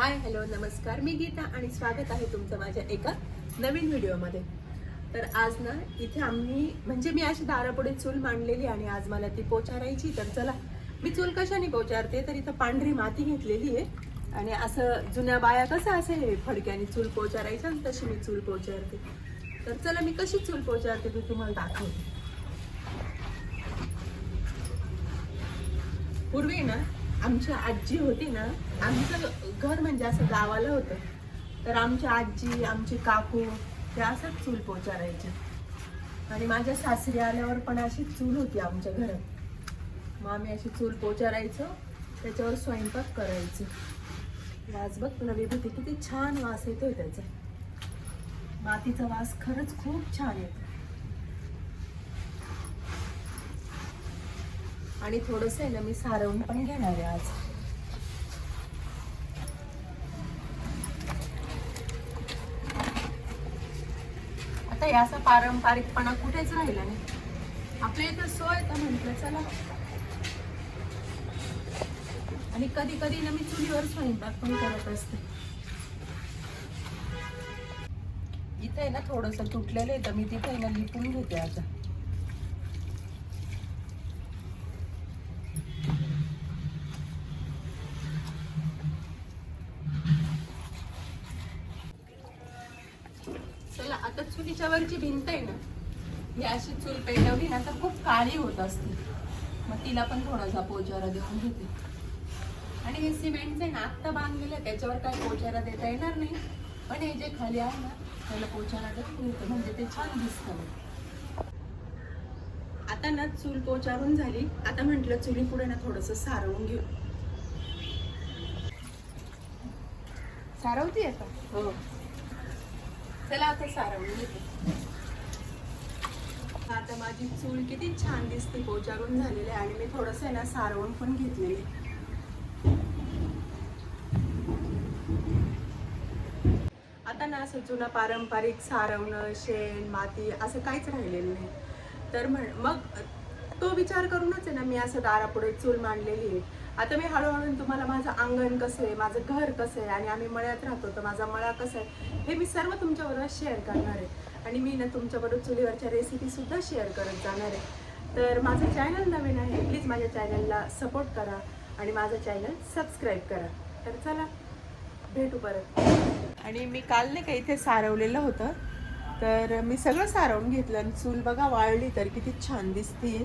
Hi hello नमस्कार. मी गीता आणि स्वागत आहे तुमचं माझ्या एका नवीन व्हिडिओमध्ये. तर आज ना इथे आम्ही म्हणजे मी अशी दारापुढे चूल मांडलेली आणि आज मला ती पोचारायची. तर चला मी चूल कशाने पोचारते? तर इथं पांढरी माती घेतलेली आहे. आणि असं जुन्या बाया कसं असे फडक्याने चूल पोचारायचं आणि तशी मी चूल पोचारते. तर चला मी कशी चूल पोचारते ती तुम्हाला दाखवते. पूर्वी ना आमची आजी होती ना आमचं घर म्हणजे असं गावाला होतं. तर आमची आजी आमची काकू ते असंच चूल पोचारायचे. आणि माझ्या सासरी आल्यावर पण अशी चूल होती आमच्या घरात. मग आम्ही अशी चूल पोचारायचो त्याच्यावर स्वयंपाक करायचो. वास बघ तुला विभूती किती छान वास येतोय त्याचा. मातीचा वास खरंच खूप छान येतो आणि थोडस आहे ना मी सारवून पण घेणार आहे आज. आता याचा पारंपरिकपणा कुठेच राहिला नाही. आपल्या इथं सोय तर म्हटलं चला. आणि कधी कधी ना मी चुलीवर स्वयंपाक पण करत असते. इथे आहे ना थोडस तुटलेलं आहे तर मी तिथे ना लिपून घेते आता चला आता चुलीच्या वरची भिंत आहे ना ही अशी चूल पेटवली ना तर खूप काळी होत असते. मग तिला पण थोडासा पोचारा देऊन घेते आणि हे सिमेंटचे ना आत्ता बांधलेलं आहे त्याच्यावर काही पोचारा देता येणार नाही. पण हे जे खाली आहे ना त्याला पोचारा देऊन घेते म्हणजे ते छान दिसतं. आता ना चूल पोचारून झाली. आता म्हटलं चुली पुढे ना थोडस सारवून घेऊ. सारवती आता हो. चला आता सारवून घेते आता माझी चूल किती छान दिसते पोचारून झालेली आहे आणि मी थोडस आहे ना सारवून पण घेतलेली आता ना असं जुनं पारंपरिक सारवणं शेण माती असं काहीच राहिलेलं नाही. तर म्हण मग तो विचार करूनच आहे ना मी असं दारापुढे चूल मांडलेली आहे. आता मी हळूहळू तुम्हाला माझं अंगण कसं आहे माझं घर कसं आहे आणि आम्ही मळ्यात राहतो तर माझा मळा कसा आहे हे मी सर्व तुमच्याबरोबर शेअर करणार आहे. आणि मी ना तुमच्याबरोबर चुलीवरच्या रेसिपीसुद्धा शेअर करत जाणार आहे. तर माझं चॅनल नवीन आहे प्लीज माझ्या चॅनलला सपोर्ट करा आणि माझं चॅनल सबस्क्राईब करा. तर चला भेटू परत. आणि मी काल नाही का इथे सारवलेलं होतं तर मी सगळं सारवून घेतलं आणि चूल बघा वाळली तर किती छान दिसते.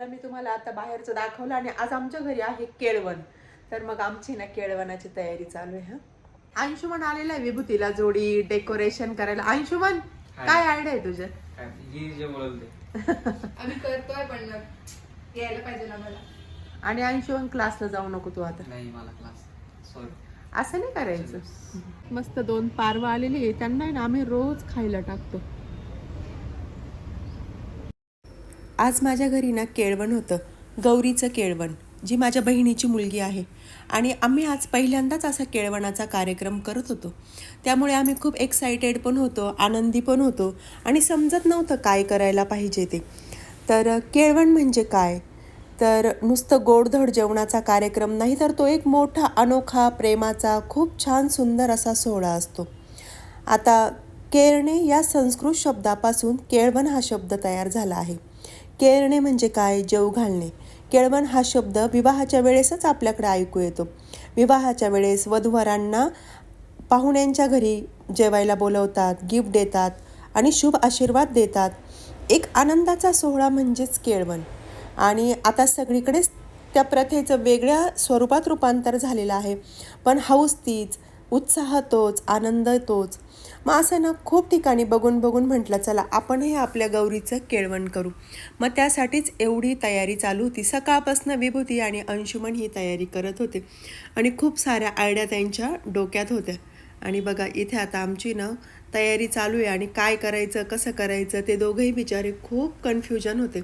तर मी तुम्हाला आता बाहेरचं दाखवलं आणि आज आमच्या घरी आहे केळवण. तर मग आमची ना केळवणाची तयारी चालू आहे हा. अंशुमन आलेला आहे विभूतीला जोडी डेकोरेशन करायला. अंशुमन काय आयडिया आहे तुझं? काय जी जे बोलल ते आम्ही करतोय पण यायला पाहिजे ना मला आणि अंशुमन क्लासला जाऊ नको तू आता. नाही मला क्लास सॉरी असं नाही करायचं. मस्त दोन पारवा आलेली आहे. त्यांना आहे ना आम्ही रोज खायला टाकतो. आज माझ्या घरी ना केळवण होतं. गौरीचं केळवण जी माझ्या बहिणीची मुलगी आहे. आणि आम्ही आज पहिल्यांदाच असा केळवणाचा कार्यक्रम करत होतो. त्यामुळे आम्ही खूप एक्सायटेड पण होतो आनंदी पण होतो. आणि समजत नव्हतं काय करायला पाहिजे ते. तर केळवण म्हणजे काय? तर नुसतं गोडधड जेवणाचा कार्यक्रम नाही तर तो एक मोठा अनोखा प्रेमाचा खूप छान सुंदर असा सोहळा असतो. आता केळणे या संस्कृत शब्दापासून केळवण हा शब्द तयार झाला आहे. केळणे म्हणजे काय? जेव घालणे. केळवण हा शब्द विवाहाच्या वेळेसच आपल्याकडे ऐकू येतो. विवाहाच्या वेळेस वधूवरांना पाहुण्यांच्या घरी जेवायला बोलवतात गिफ्ट देतात आणि शुभ आशीर्वाद देतात. एक आनंदाचा सोहळा म्हणजेच केळवण. आणि आता सगळीकडेच त्या प्रथेचं वेगळ्या स्वरूपात रूपांतर झालेलं आहे. पण हौस तीच उत्साह तोच आनंद तोच. मग असं ना खूप ठिकाणी बघून बघून म्हटलं चला आपणही आपल्या गौरीचं केळवण करू. मग त्यासाठीच एवढी तयारी चालू होती. सकाळपासून विभूती आणि अंशुमन ही तयारी करत होते. आणि खूप साऱ्या आयड्या त्यांच्या डोक्यात होत्या. आणि बघा इथे आता आमची ना तयारी चालू आहे. आणि काय करायचं कसं करायचं ते दोघंही बिचारे खूप कन्फ्युजन होते.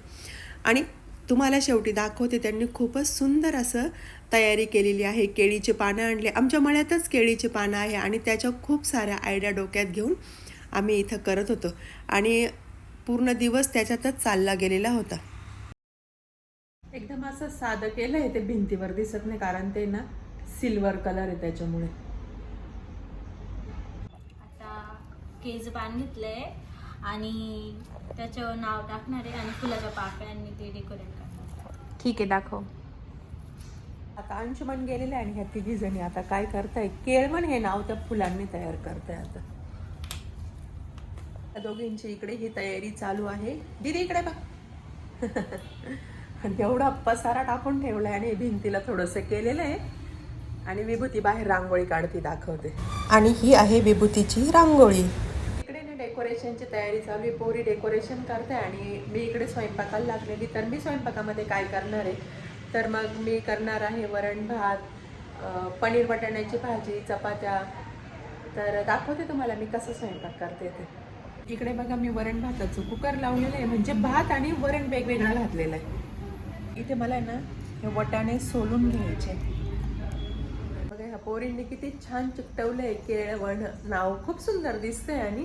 आणि तुम्हाला शेवटी दाखवते त्यांनी खूपच सुंदर असं तयारी केलेली आहे. केळीचे पानं आणले. आमच्या मळ्यातच केळीचे पानं आहे आणि त्याच्या खूप साऱ्या आयडिया डोक्यात घेऊन आम्ही इथं करत होतो. आणि पूर्ण दिवस त्याच्यातच चालला गेलेला होता. एकदम असं साधं केलंय ते भिंतीवर दिसत नाही कारण ते ना सिल्वर कलर आहे त्याच्यामुळे. आता केज पान घेतलंय. आणि त्याच्यावर नाव टाकणार आहे आणि फुलाच्या पाकळ्यांनी ते डेकोरेट करणार ठीक आहे दाखव. आता अंशुमन गेलेले आणि ह्या तिघी जणी आता काय करताय केळवण हे नाव त्या फुलांनी तयार करताय आता. त्या दोघींची इकडे ही तयारी चालू आहे. दीदी इकडे बघ. आणि एवढा पसारा टाकून ठेवलाय आणि भिंतीला थोडंसं केलेलं आहे. आणि विभूती बाहेर रांगोळी काढती दाखवते. आणि ही आहे विभूतीची रांगोळी. डेकोरेशनची तयारी चालू आहे. पोरी डेकोरेशन करते आणि मी इकडे स्वयंपाकाला लागलेली. तर मी स्वयंपाकामध्ये काय करणार आहे? तर मग मी करणार आहे वरण भात पनीर बटाण्याची भाजी चपात्या. तर दाखवते तुम्हाला मी कसं स्वयंपाक करते ते. इकडे बघा मी वरण भाताचं कुकर लावलेलं आहे. म्हणजे भात आणि वरण वेगवेगळं घातलेलं आहे. इथे मला आहे ना हे वटाणे सोलून घ्यायचे. बघा ह्या पोरींनी किती छान चिकटवलंय केळवण. नाव खूप सुंदर दिसतंय आणि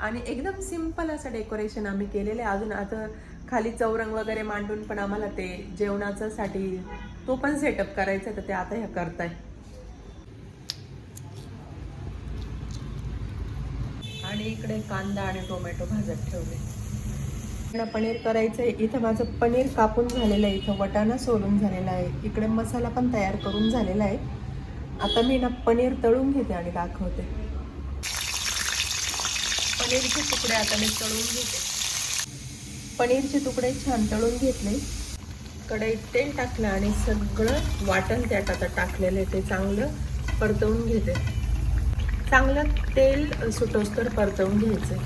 आणि एकदम सिंपल असं डेकोरेशन आम्ही केलेलं. आहे अजून आता खाली चौरंग वगैरे मांडून पण आम्हाला ते जेवणाचं साठी तो पण सेटअप करायचा तर ते आता ह्या करताय. आणि इकडे कांदा आणि टोमॅटो भाजत ठेवले. पनीर करायचं आहे. इथं माझं पनीर कापून झालेलं आहे. इथं वटाणा सोलून झालेला आहे. इकडे मसाला पण तयार करून झालेला आहे. आता मी ना पनीर तळून घेते आणि दाखवते. पनीरचे तुकडे आता मी तळून घेते. पनीरचे तुकडे छान तळून घेतले. कढईत तेल टाकलं आणि सगळं वाटण त्यात आता टाकलेलं आहे ते चांगलं परतवून घेते. चांगलं तेल सुटोस्तर परतवून घ्यायचं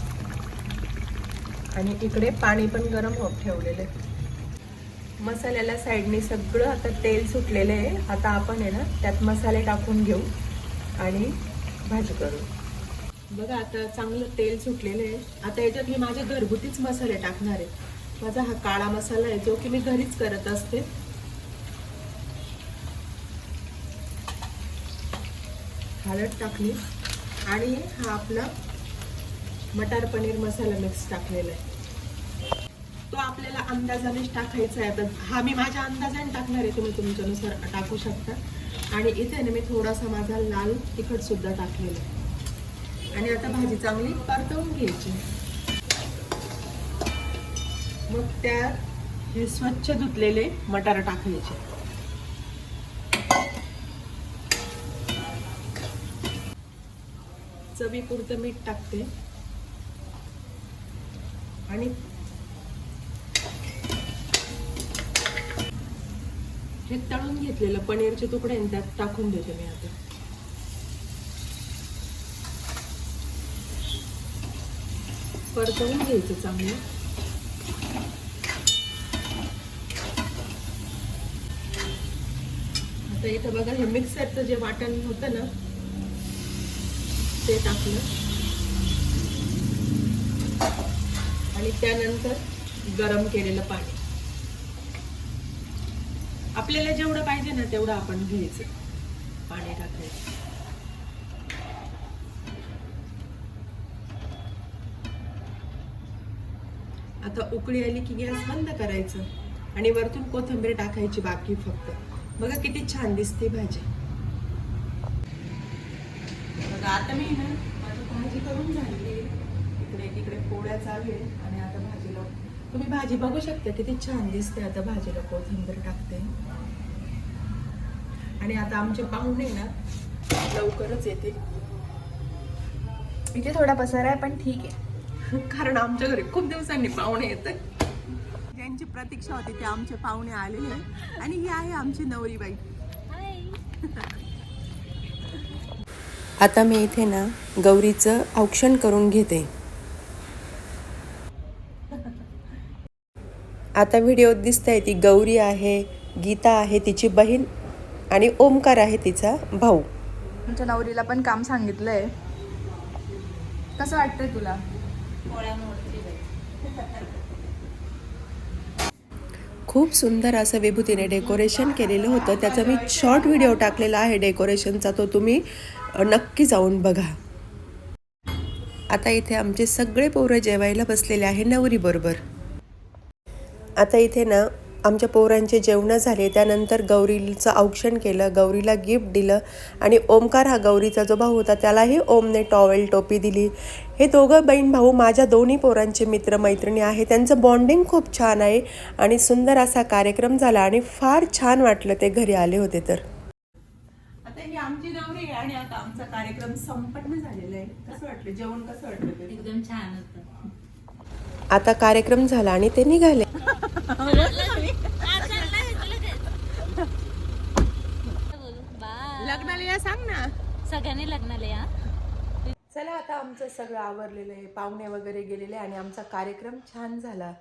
आणि इकडे पाणी पण गरम होत ठेवलेलं आहे. मसाल्याला साईडने सगळं आता तेल सुटलेलं आहे. आता आपण आहे ना त्यात मसाले टाकून घेऊ आणि भाजी करू. बघा आता चांगलं तेल सुटलेलं आहे. आता याच्यात मी माझे घरगुतीच मसाले टाकणार आहे. माझा हा काळा मसाला आहे जो की मी घरीच करत असते. हळद टाकली. आणि हा आपला मटार पनीर मसाला मिक्स टाकलेला आहे. तो आपल्याला अंदाजानेच टाकायचा आहे. आता हा मी माझ्या अंदाजाने टाकणार आहे तुम्ही तुमच्यानुसार टाकू शकता. आणि इथे ना मी थोडासा माझा लाल तिखट सुद्धा टाकलेला आहे. आणि आता भाजी चांगली परतवून घ्यायची. मग त्यात हे स्वच्छ धुतलेले मटार टाकायचे. चवीपुरतं मीठ टाकते. आणि हे तळून घेतलेलं पनीरचे तुकडे त्यात टाकून देते मी आता. परतवून घ्यायचं चांगलं. आता इथं बघा हे मिक्सरचं जे वाटण होतं ना ते टाकलं. आणि त्यानंतर गरम केलेलं पाणी. आपल्याला जेवढं पाहिजे ना तेवढं आपण घ्यायचं. पाणी टाकायचं. आता उकळी आली की गॅस बंद करायचं आणि वरतून कोथिंबीर टाकायची बाकी फक्त. बघा किती छान दिसते भाजी. बघा आता मी ना माझी भाजी करून झाली इकडे तिकडे पोळ्या चालू आहे आणि आता भाजीला तुम्ही भाजी बघू शकता किती छान दिसते आता भाजीला कोथिंबीर टाकते. आणि आता आमचे पाहुणे ना लवकरच येते इथे थोडा पसारा आहे पण ठीक आहे. कारण आमच्या घरी खूप दिवसांनी पाहुणे येतात. ज्यांची प्रतीक्षा होती ते आमचे पाहुणे आलेले आहे. आणि ही आहे आमची नवरीबाई आता मी इथे ना गौरीचं औक्षण करून घेते. आता व्हिडिओत दिसतंय ती गौरी आहे गीता आहे तिची बहीण आणि ओमकार आहे तिचा भाऊ. आमच्या नवरीला पण काम सांगितलंय. कसं वाटतंय तुला? खूप सुंदर असं विभूतीने डेकोरेशन केलेलं होतं. त्याचा मी शॉर्ट व्हिडिओ टाकलेला आहे डेकोरेशनचा तो तुम्ही नक्की जाऊन बघा. आता इथे आमचे सगळे पोरं जेवायला बसलेले आहे नवरी बरोबर आता इथे ना आमच्या पोरांचे जेवणं झाले त्यानंतर गौरीचं औक्षण केलं गौरीला गिफ्ट दिलं आणि ओमकार हा गौरीचा जो भाऊ होता त्यालाही ओमने टॉवेल टोपी दिली. हे दोघं बहीण भाऊ माझ्या दोन्ही पोरांचे मित्र मैत्रिणी आहे. त्यांचं बॉन्डिंग खूप छान आहे आणि सुंदर असा कार्यक्रम झाला आणि फार छान वाटलं ते घरी आले होते तर. आता ही आमची गौरी आहे आणि आता आमचा कार्यक्रम संपन्न झालेला आहे. कसं वाटलं? जेवण कसं वाटलं? एकदम छान होतं. आता कार्यक्रम झाला आणि ते निघाले. लग्नाला या सांग ना. सगळ्यांनी लग्नाला या चला आता आमचं सगळं आवरलेलं आहे पाहुणे वगैरे गेलेले आहे आणि आमचा कार्यक्रम छान झाला.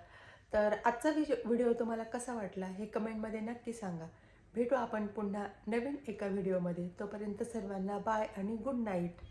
तर आजचा व्हिडिओ तुम्हाला कसा वाटला हे कमेंटमध्ये नक्की सांगा. भेटू आपण पुन्हा नवीन एका व्हिडिओमध्ये तोपर्यंत सर्वांना बाय आणि गुड नाईट